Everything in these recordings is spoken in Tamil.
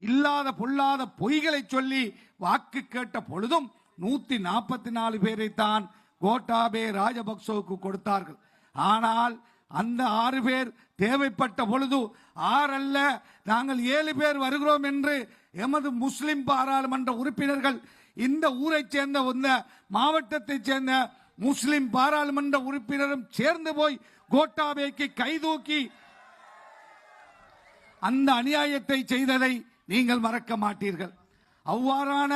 இல்லாத பொல்லாத பொய்களை சொல்லி வாக்கு கேட்ட பொழுதும் நூத்தி நாற்பத்தி நாலு பேரை தான் கோட்டாபே ராஜபக்சவுக்கு கொடுத்தார்கள். ஆனால் அந்த ஆறு பேர் தேவைப்பட்ட பொழுது ஆறல்ல நாங்கள் ஏழு பேர் வருகிறோம் என்று எமது முஸ்லிம் பாராளுமன்ற உறுப்பினர்கள் இந்த ஊரைச் சேர்ந்த இந்த மாவட்டத்தைச் சேர்ந்த முஸ்லிம் பாராளுமன்ற உறுப்பினரும் சேர்ந்து போய் கோட்டாபேக்கு கைதூக்கி அந்த அநியாயத்தை செய்ததை நீங்கள் மறக்க மாட்டீர்கள். அவ்வாறான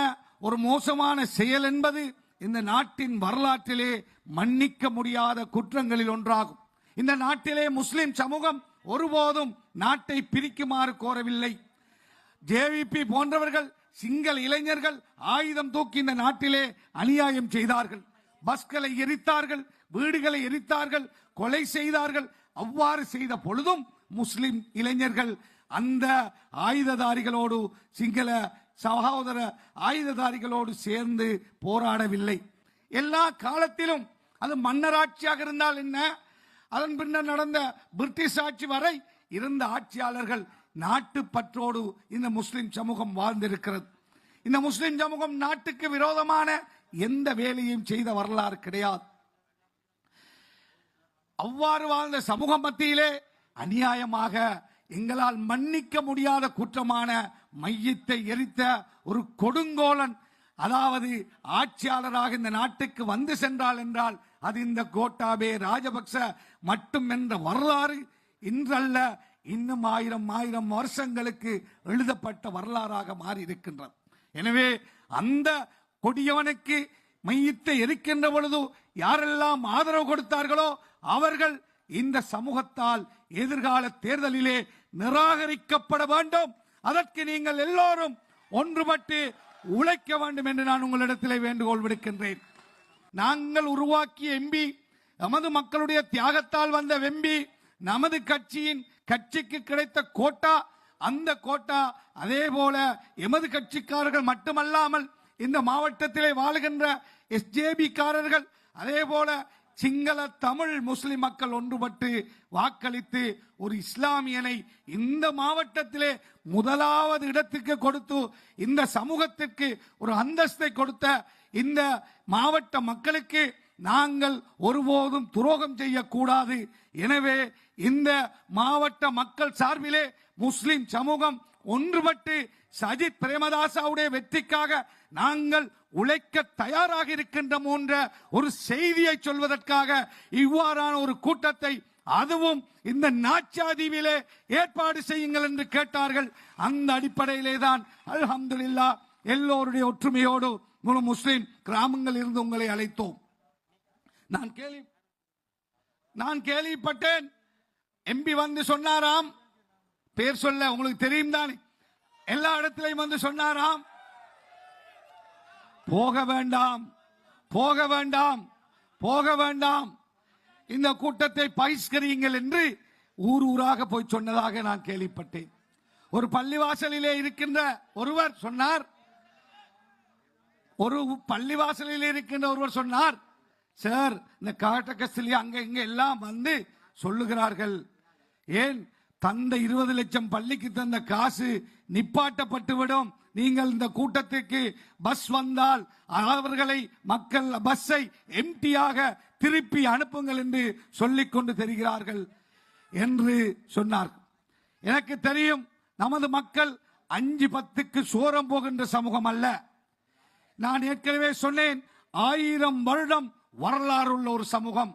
ஒரு மோசமான செயல் என்பது இந்த நாட்டின் வரலாற்றிலே மன்னிக்க முடியாத குற்றங்களில் ஒன்றாகும். இந்த நாட்டிலே முஸ்லிம் சமூகம் ஒருபோதும் நாட்டை பிரிக்குமாறு கோரவில்லை. ஜேவிபி போன்றவர்கள் சிங்கள இளைஞர்கள் ஆயுதம் தூக்கி இந்த நாட்டிலே அநியாயம் செய்தார்கள். பஸ்களை எரித்தார்கள் வீடுகளை எரித்தார்கள் கொலை செய்தார்கள் அவ்வாறு செய்த பொழுதும் முஸ்லிம் இளைஞர்கள் அந்த ஆயுததாரிகளோடு சிங்கள சகோதர ஆயுததாரிகளோடு சேர்ந்து போராடவில்லை. எல்லா காலத்திலும் அது மன்னராட்சியாக இருந்தால் என்ன? அதன் பின்னர் நடந்த பிரிட்டிஷ் ஆட்சி வரை இருந்த ஆட்சியாளர்கள் நாட்டு பற்றோடு இந்த முஸ்லிம் சமூகம் வாழ்ந்திருக்கிறது. இந்த முஸ்லிம் சமூகம் நாட்டுக்கு விரோதமான எந்த வேலையும் செய்த வரலாறு கிடையாது. அவ்வாறு வாழ்ந்த சமூக மத்தியிலே அநியாயமாக எங்களால் மன்னிக்க முடியாத குற்றமான மையத்தை எரித்த ஒரு கொடுங்கோலன் அதாவது ஆட்சியாளராக இந்த நாட்டுக்கு வந்து சென்றால் என்றால் அது இந்த கோட்டாபே ராஜபக்ச மட்டும் என்ற வரலாறு இன்றல்ல இன்னும் ஆயிரம் ஆயிரம் வருஷங்களுக்கு எழுதப்பட்ட வரலாறாக மாறி இருக்கின்றது எனவே அந்த கொடியவனுக்கு மையத்தை எரிக்கின்ற பொழுது யாரெல்லாம் ஆதரவு கொடுத்தார்களோ அவர்கள் இந்த சமூகத்தால் எதிர்கால தேர்தலிலே நிராகரிக்கப்பட வேண்டும். அதற்கு நீங்கள் எல்லோரும் ஒன்றுபட்டு உழைக்க வேண்டும் என்று நான் உங்களிடத்திலே வேண்டுகோள் விடுக்கின்றேன். நாங்கள் உருவாக்கிய எம்பி நமது மக்களுடைய தியாகத்தால் வந்த வெம்பி நமது கட்சியின் கட்சிக்கு கிடைத்த கோட்டா அந்த கோட்டா அதே போல எமது கட்சிக்காரர்கள் மட்டுமல்லாமல் இந்த மாவட்டத்திலே வாழுகின்ற எஸ்ஜேபி காரர்கள் அதே போல சிங்கள தமிழ் முஸ்லிம் மக்கள் ஒன்றுபட்டு வாக்களித்து ஒரு இஸ்லாமியனை இந்த மாவட்டத்திலே முதலாவது இடத்துக்கு கொடுத்து இந்த சமூகத்திற்கு ஒரு அந்தஸ்தை கொடுத்த இந்த மாவட்ட மக்களுக்கு நாங்கள் ஒருபோதும் துரோகம் செய்யக்கூடாது. எனவே இந்த மாவட்ட மக்கள் சார்பிலே முஸ்லிம் சமூகம் ஒன்றுபட்டு சஜித் பிரேமதாசாவுடைய வெற்றிக்காக நாங்கள் உழைக்க தயாராக இருக்கின்றோம் என்ற ஒரு செய்தியை சொல்வதற்காக இவ்வாறான ஒரு கூட்டத்தை அதுவும் இந்த நாச்சாதீவிலே ஏற்பாடு செய்யுங்கள் என்று கேட்டார்கள். அந்த அடிப்படையிலே தான் அல்ஹம்துல்லா எல்லோருடைய ஒற்றுமையோடு முழு முஸ்லிம் கிராமங்கள் இருந்து உங்களை அழைத்தோம். நான் கேள்வி நான் கேள்விப்பட்டேன். எம்பி வந்து சொன்னாராம் பேர் சொல்ல உங்களுக்கு தெரியும் தானே? எல்லா இடத்திலையும் வந்து சொன்னாராம் போக வேண்டாம் போக வேண்டாம் போக வேண்டாம். இந்த கூட்டத்தை பகிஷ்கரியுங்கள் என்று ஊர் ஊராக போய் சொன்னதாக நான் கேள்விப்பட்டேன். ஒரு பள்ளிவாசலிலே இருக்கின்ற ஒருவர் சொன்னார் ஒரு பள்ளிவாசலில் இருக்கின்ற ஒருவர் சொன்னார் சார் இந்த காட்டகஸ்திலே அங்க இங்க எல்லாம் வந்து சொல்லுகிறார்கள். ஏன் தந்த இருபது லட்சம் பள்ளிக்கு தந்த காசு நிப்பாட்டப்பட்டுவிடும். நீங்கள் இந்த கூட்டத்திற்கு பஸ் வந்தால் அவர்களை மக்கள் பஸ்ஸை எம்டியாக திருப்பி அனுப்புங்கள் என்று சொல்லிக்கொண்டு தெரிகிறார்கள் என்று சொன்னார் எனக்கு தெரியும் நமது மக்கள் அஞ்சு பத்துக்கு சோரம் போகின்ற சமூகம் அல்ல. நான் ஏற்கனவே சொன்னேன் ஆயிரம் வருடம் வரலாறு உள்ள ஒரு சமூகம்.